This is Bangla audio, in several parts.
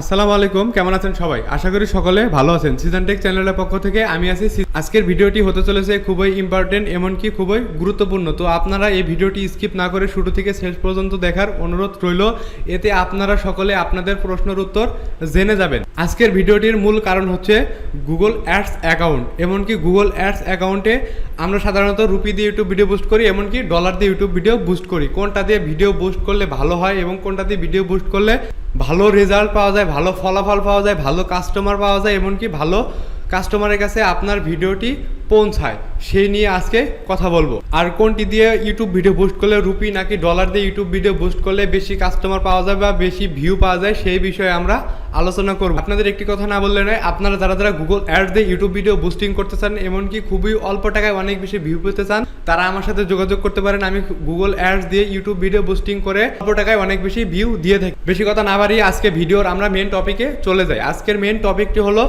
আসসালামু আলাইকুম, কেমন আছেন সবাই? আশা করি সকলে ভালো আছেন। সিজন টেক চ্যানেলের পক্ষ থেকে আমি আছি আজকের ভিডিওটি হতে চলেছে খুবই ইম্পর্টেন্ট এমনকি খুবই গুরুত্বপূর্ণ। তো আপনারা এই ভিডিওটি স্কিপ না করে শুরু থেকে শেষ পর্যন্ত দেখার অনুরোধ রইল। এতে আপনারা সকলে আপনাদের প্রশ্নের উত্তর জেনে যাবেন। আজকের ভিডিওটির মূল কারণ হচ্ছে গুগল অ্যাডস অ্যাকাউন্ট এমনকি গুগল অ্যাডস অ্যাকাউন্টে আমরা সাধারণত রুপি দিয়ে ইউটিউব ভিডিও বুস্ট করি, এমনকি ডলার দিয়ে ইউটিউব ভিডিও বুস্ট করি। কোনটা দিয়ে ভিডিও বুস্ট করলে ভালো হয় এবং কোনটা দিয়ে ভিডিও বুস্ট করলে ভালো রেজাল্ট পাওয়া যায়, ভালো ফলাফল পাওয়া যায়, ভালো কাস্টমার পাওয়া যায়, এমনকি ভালো কাস্টমারের কাছে আপনার ভিডিওটি পৌঁছায়। সেই নিয়ে আজকে কথা বলব। আর কোনটি দিয়ে ইউটিউব ভিডিও বুস্ট করলে, রুপি নাকি ডলার দিয়ে ইউটিউব ভিডিও বুস্ট করলে বেশি কাস্টমার পাওয়া যায় বা বেশি ভিউ পাওয়া যায়, সেই বিষয়ে আমরা আলোচনা করব। আপনাদের একটি কথা না বললে নয়, আপনারা যারা যারা গুগল অ্যাড দিয়ে ইউটিউব ভিডিও বুস্টিং করতে চান, এমনকি খুবই অল্প টাকায় অনেক বেশি ভিউ পেতে চান, তারা আমার সাথে যোগাযোগ করতে পারেন। আমি গুগল অ্যাডস দিয়ে ইউটিউব ভিডিও বুস্টিং করে অল্প টাকায় অনেক বেশি ভিউ দিয়ে থাকি। বেশি কথা না বাড়িয়ে আজকে ভিডিওর আমরা মেন টপিকে চলে যাই। আজকের মেন টপিকটি হলো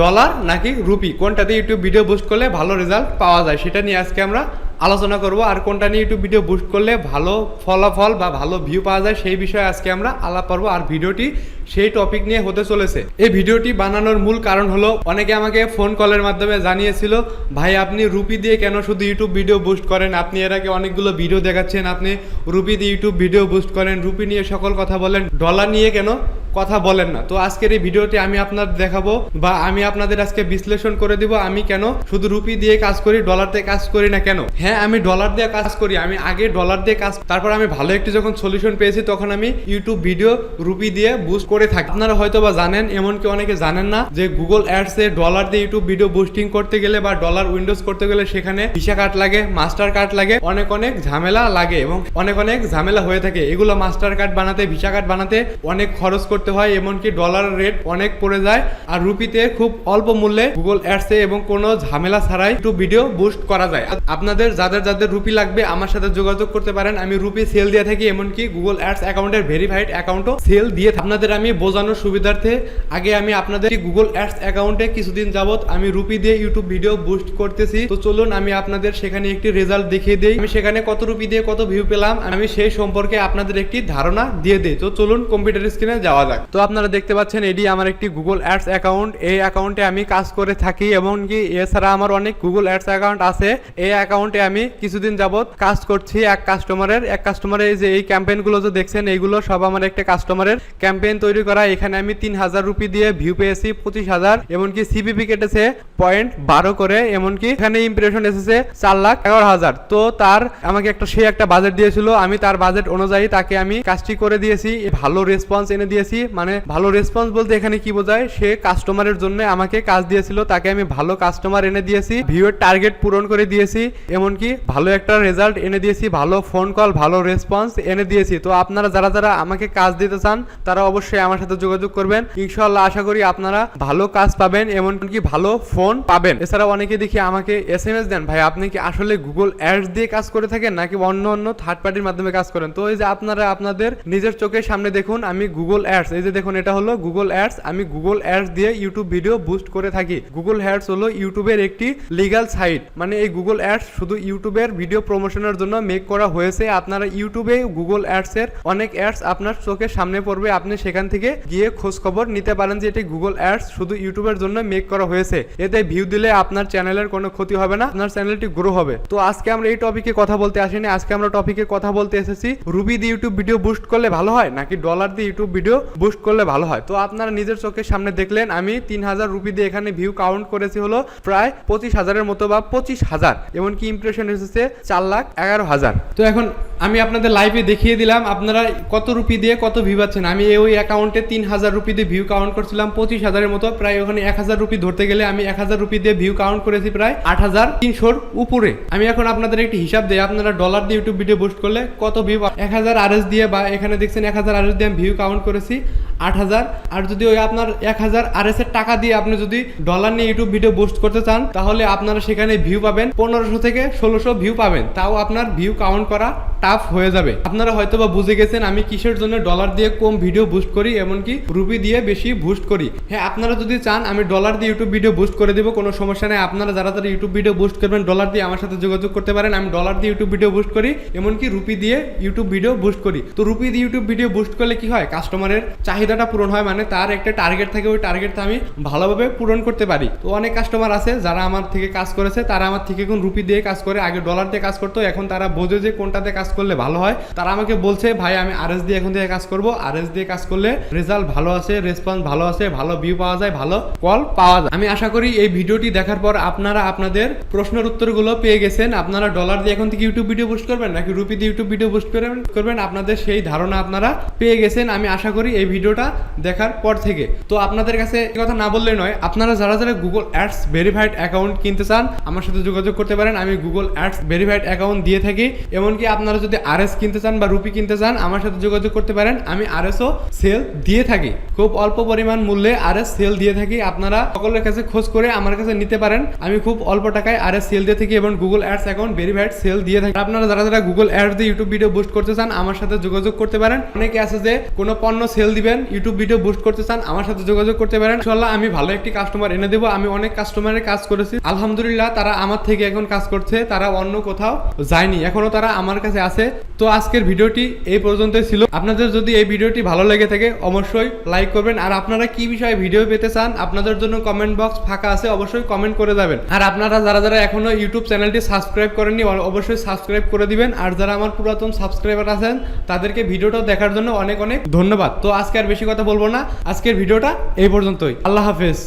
ডলার নাকি রুপি কোনটাতে ইউটিউব ভিডিও বুস্ট করলে ভালো রেজাল্ট পাওয়া যায়? সেটা নিয়ে আজকে আমরা আলোচনা করব আর কোনটা নিয়ে ইউটিউব ভিডিও বুস্ট করলে ভালো ফলাফল বা ভালো ভিউ পাওয়া যায় সেই বিষয়ে আজকে আমরা আলাপ করব। আর ভিডিওটি সেই টপিক নিয়ে হতে চলেছে। এই ভিডিওটি বানানোর মূল কারণ হলো, অনেকে আমাকে ফোন কলের মাধ্যমে জানিয়েছিল, ভাই, আপনি রুপি দিয়ে কেন শুধু ইউটিউব ভিডিও বুস্ট করেন? আপনি এর আগে অনেকগুলো ভিডিও দেখাচ্ছেন, আপনি রুপি দিয়ে ইউটিউব ভিডিও বুস্ট করেন, রুপি নিয়ে সকল কথা বলেন ডলার নিয়ে কেন কথা বলেন না? তো আজকের এই ভিডিওটি আমি আপনার দেখাবো বা আমি আপনাদের আজকে বিশ্লেষণ করে দিব, আমি কেন শুধু রুপি দিয়ে কাজ করি ডলার দিয়ে কাজ করি না কেন? হ্যাঁ আমি ডলার দিয়ে কাজ করি, আমি আগে ডলার দিয়ে কাজ তারপর আমি ভালো একটি যখন সলিউশন পেয়েছি, তখন আমি ইউটিউব ভিডিও রুপি দিয়ে বুস্ট করে থাকি। আপনারা হয়তো বা জানেন, এমনকি অনেকে জানেন না, যে গুগল অ্যাডস ডলার দিয়ে ইউটিউব ভিডিও বুস্টিং করতে গেলে বা ডলার উইন্ডোজ করতে গেলে সেখানে ভিসা কার্ড লাগে মাস্টার কার্ড লাগে, অনেক অনেক ঝামেলা লাগে এবং অনেক অনেক ঝামেলা হয়ে থাকে। এগুলো মাস্টার কার্ড বানাতে, ভিসা কার্ড বানাতে অনেক খরচ করতে হয়, এমনকি ডলার রেট অনেক পড়ে যায়। আর রুপিতে খুব অল্প মূল্যে গুগল অ্যাডসে এবং কোনো ঝামেলা ছাড়াই একটু ভিডিও বুস্ট করা যায়। আপনাদের যাদের যাদের রুপি লাগবে আমার সাথে যোগাযোগ করতে পারেন। আমি রুপি সেল দিয়ে থাকি, এমনকি গুগল অ্যাডস অ্যাকাউন্টের ভেরিফাইড অ্যাকাউন্টও সেল দিয়ে। আপনাদের আমি বোঝানোর সুবিধার্থে আগে আমি আপনাদের গুগল অ্যাডস অ্যাকাউন্টে কিছুদিন যাবত আমি রুপি দিয়ে ইউটিউব ভিডিও বুস্ট করতেছি। তো চলুন আমি আপনাদের সেখানে একটি রেজাল্ট দেখিয়ে দিই। আমি সেখানে কত রুপি দিয়ে কত ভিউ পেলাম, আমি সেই সম্পর্কে আপনাদের একটি ধারণা দিয়ে দিই। তো চলুন কম্পিউটার স্ক্রিনে যাওয়া যাক। তো আপনারা দেখতে পাচ্ছেন, এটি আমার একটি গুগল অ্যাডস অ্যাকাউন্ট এই অ্যাকাউন্টে আমি কাজ করে থাকি, এমনকি এছাড়া আমার অনেক গুগল অ্যাডস অ্যাকাউন্ট আছে। এই অ্যাকাউন্টে আমি কিছুদিন যাবত কাজ করছি এক কাস্টমারের এক কাস্টমারের যে এই ক্যাম্পেইনগুলো যে দেখছেন, এইগুলো সব আমার একটা কাস্টমারের ক্যাম্পেইন তৈরি করা। এখানে আমি তিন হাজার রুপি দিয়ে ভিউ পেয়েছি, পঁচিশ হাজার। এমনকি সিপিপি কেটেছে পয়েন্ট বারো করে। এমনকি এখানে ইমপ্রেশন এসেছে চার লাখ এগারো হাজার। তো তার আমাকে একটা, সে একটা বাজেট দিয়েছিল। আমি তার বাজেট অনুযায়ী তাকে আমি কাজটি করে দিয়েছি। ভালো রেসপন্স এনে দিয়েছি। মানে ভালো রেসপন্স বলতে এখানে কি বোঝায়? সে কাস্টমারের জন্য আমাকে কাজ দিয়েছিল। তাকে আমি ভালো কাস্টমার এনে দিয়েছি। ভিউয়ের টার্গেট পূরণ করে দিয়েছি। এমনকি ভালো একটা রেজাল্ট এনে দিয়েছি, ভালো ফোন কল ভালো রেসপন্স এনে দিয়েছি। তো আপনারা যারা যারা আমাকে কাজ দিতে চান, তারা অবশ্যই আমার সাথে যোগাযোগ করবেন। ইনশাল্লাহ আশা করি আপনারা ভালো কাজ পাবেন, এমনকি ভালো ফোন পাবেন। এছাড়া অনেকে দেখি আমাকে এস এম এস দেন, ভাই, আপনি কি আসলে গুগল অ্যাডস দিয়ে কাজ করে থাকেন, নাকি অন্য অন্য থার্ড পার্টির মাধ্যমে কাজ করেন? তো এই যে আপনারা আপনাদের নিজের চোখের সামনে দেখুন, আমি গুগল অ্যাডস এই যে দেখুন, এটা হলো গুগল অ্যাডস আমি গুগল অ্যাডস দিয়ে ইউটিউব ভিডিও বুস্ট করে থাকি। গুগল অ্যাডস হলো ইউটিউবের একটি লিগাল সাইট মানে এই গুগল অ্যাডস শুধু ইউটিউবের ভিডিও প্রমোশনের জন্য মেক করা হয়েছে। আপনারা ইউটিউবে গুগল অ্যাডস এর অনেক অ্যাডস আপনার চোখের সামনে পড়বে। আপনি সেখান থেকে গিয়ে খোঁজ খবর নিতে পারেন যে এটি গুগল অ্যাডস শুধু ইউটিউবের জন্য মেক করা হয়েছে। এতে ভিউ দিলে আপনার চ্যানেলের কোনো ক্ষতি হবে না, আপনার চ্যানেলটি গ্রো হবে। তো আজকে আমরা এই টপিকে কথা বলতে আসিনি। আজকে আমরা টপিকে কথা বলতে এসেছি, রুবি দিয়ে ইউটিউব ভিডিও বুস্ট করলে ভালো হয়, নাকি ডলার দিয়ে ইউটিউব ভিডিও বুস্ট করলে ভালো হয়? তো আপনারা নিজের চোখের সামনে দেখলেন, আমি তিন হাজার রুপি দিয়ে এখানে ভিউ কাউন্ট করেছি হলো প্রায় পঁচিশ হাজারের মতো বা পঁচিশ হাজার। এমনকি ইমপ্রেশন এসেছে চার লাখ এগারো হাজার। তো এখন আমি আপনাদের লাইভে দেখিয়ে দিলাম, আপনারা কত রুপি দিয়ে কত ভিউ পাচ্ছেন? আমি ওই অ্যাকাউন্টে তিন হাজার রুপি দিয়ে ভিউ কাউন্ট করছিলাম, পঁচিশ হাজারের মতো, প্রায় ওখানে এক হাজার রুপি ধরতে গেলে আমি এক হাজার রুপি দিয়ে ভিউ কাউন্ট করেছি প্রায় আট হাজার তিনশোর উপরে। আমি এখন আপনাদের একটি হিসাব দিই, আপনারা ডলার দিয়ে ইউটিউব ভিডিও বুস্ট করলে কত ভিউ এক হাজার আর দিয়ে বা এখানে দেখছেন এক হাজার আর দিয়ে আমি ভিউ কাউন্ট করেছি আট হাজার। আর যদি ওই আপনার এক হাজার আর এস এর টাকা দিয়ে আপনি যদি ডলার নিয়ে ইউটিউব ভিডিও বুস্ট করতে চান, তাহলে আপনারা সেখানে ভিউ পাবেন, পনেরোশো থেকে ষোলোশো ভিউ পাবেন। তাও আপনার ভিউ কাউন্ট করা টাফ হয়ে যাবে। আপনারা হয়তো বা বুঝে গেছেন, আমি কিসের জন্য ডলার দিয়ে কম ভিডিও বুস্ট করি, এমনকি রুপি দিয়ে বেশি বুস্ট করি। হ্যাঁ আপনারা যদি চান, আমি ডলার দিয়ে ইউটিউব ভিডিও বুস্ট করে দেবো, কোনো সমস্যা নেই। আপনারা যারা তারা ইউটিউব ভিডিও বুস্ট করবেন ডলার দিয়ে আমার সাথে যোগাযোগ করতে পারেন। আমি ডলার দিয়ে ইউটিউব ভিডিও বুস্ট করি, এমনকি রুপি দিয়ে ইউটিউব ভিডিও বুস্ট করি। তো রুপি দিয়ে ইউটিউব ভিডিও বুস্ট করলে কি হয়? কাস্টমারের চাহিদা চাহিদাটা পূরণ হয় মানে তার একটা টার্গেট থাকে, ওই টার্গেটটা আমি ভালোভাবে পূরণ করতে পারি। তো অনেক কাস্টমার আছে যারা আমার থেকে কাজ করেছে, তারা আমার থেকে এখন রুপি দিয়ে কাজ করে, আগে ডলার দিয়ে কাজ করতো, এখন তারা বোঝে যে কোনটাতে কাজ করলে ভালো হয়। তারা আমাকে বলছে, ভাই, আমি আর দিয়ে এখন থেকে কাজ করব। আর দিয়ে কাজ করলে রেজাল্ট ভালো আছে রেসপন্স ভালো আছে, ভালো ভিউ পাওয়া যায়, ভালো কল পাওয়া যায়। আমি আশা করি এই ভিডিওটি দেখার পর আপনারা আপনাদের প্রশ্নের উত্তরগুলো পেয়ে গেছেন। আপনারা ডলার দিয়ে এখন থেকে ইউটিউব ভিডিও বুস্ট করবেন নাকি রুপি দিয়ে ইউটিউব ভিডিও বুস্ট করবেন করবেন? আপনাদের সেই ধারণা আপনারা পেয়ে গেছেন। আমি আশা করি এই ভিডিওটা দেখার পর থেকে। তো আপনাদের কাছে এই কথা না বললে নয়, আপনারা যারা যারা গুগল অ্যাডস ভেরিফাইড অ্যাকাউন্ট কিনতে চান, আমার সাথে যোগাযোগ করতে পারেন। আমি গুগল অ্যাডস ভেরিফাইড অ্যাকাউন্ট দিয়ে থাকি। এমনকি আপনারা যদি আর কিনতে চান বা রুপি কিনতে চান, আমার সাথে যোগাযোগ করতে পারেন। আমি আরএসও সেল দিয়ে থাকি। খুব অল্প পরিমাণ মূল্যে আরএস সেল দিয়ে থাকি। আপনারা সকলের কাছে খোঁজ করে আমার কাছে নিতে পারেন। আমি খুব অল্প টাকায় আরএস সেল দিয়ে থাকি এবং Google ads account verified sell দিয়ে থাকি। আপনারা যারা যারা গুগল অ্যাডস দিয়ে ইউটিউব ভিডিও বুস্ট করতে চান, আমার সাথে যোগাযোগ করতে পারেন। অনেকে আছে যে কোনো পণ্য সেল দিবেন ইউটিউব ভিডিও বুস্ট করতে চান, আমার সাথে যোগাযোগ করতে পারেন। ইনশাল্লাহ আমি ভালো একটি কাস্টমার এনে দেবো। আমি অনেক কাস্টমারের কাজ করেছি। আলহামদুলিল্লাহ, তারা আমার থেকে এখন কাজ করছে। তারা অন্য কোথাও যায়নি। এখনও তারা আমার কাছে আছে। তো আজকের ভিডিওটি এই পর্যন্তই ছিল। আপনাদের যদি এই ভিডিওটি ভালো লেগে থাকে, অবশ্যই লাইক করবেন। আর আপনারা কি বিষয়ে ভিডিও পেতে চান, আপনাদের জন্য কমেন্ট বক্স ফাঁকা আছে, অবশ্যই কমেন্ট করে যাবেন। আর আপনারা যারা যারা এখনও ইউটিউব চ্যানেলটি সাবস্ক্রাইব করেননি অবশ্যই সাবস্ক্রাইব করে দিবেন। আর যারা আমার পুরাতন সাবস্ক্রাইবার আছেন, তাদেরকে ভিডিওটা দেখার জন্য অনেক অনেক ধন্যবাদ। তো আজকে আর বেশি কথা বলব না। আজকের ভিডিওটা এই পর্যন্তই। আল্লাহ হাফেজ।